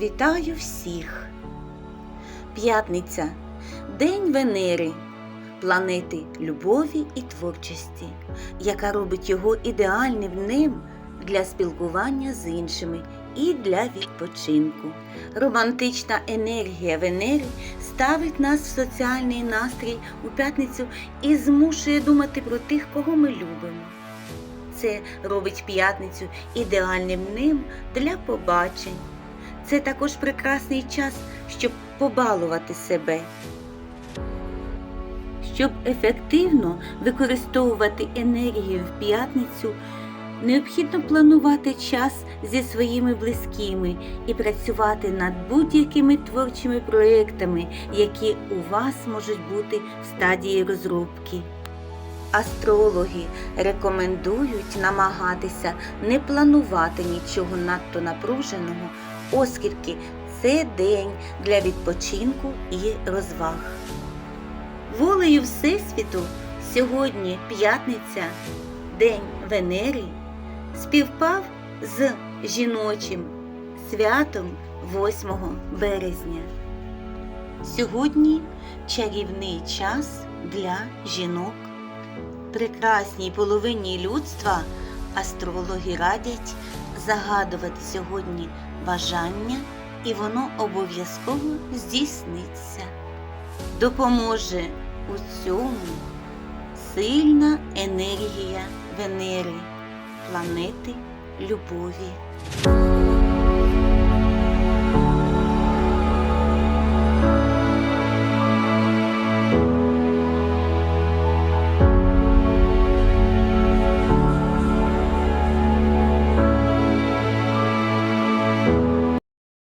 Вітаю всіх! П'ятниця День Венери, планети любові і творчості, яка робить його ідеальним днем для спілкування з іншими і для відпочинку. Романтична енергія Венери ставить нас в соціальний настрій у п'ятницю і змушує думати про тих, кого ми любимо. Це робить п'ятницю ідеальним днем для побачень. Це також прекрасний час, щоб побалувати себе. Щоб ефективно використовувати енергію в п'ятницю, необхідно планувати час зі своїми близькими і працювати над будь-якими творчими проєктами, які у вас можуть бути в стадії розробки. Астрологи рекомендують намагатися не планувати нічого надто напруженого, оскільки це день для відпочинку і розваг. Волею Всесвіту сьогодні п'ятниця, День Венери, співпав з жіночим святом 8 березня. Сьогодні чарівний час для жінок. Прекрасній половині людства астрологи радять загадувати сьогодні бажання, і воно обов'язково здійсниться. Допоможе у цьому сильна енергія Венери, планети любові.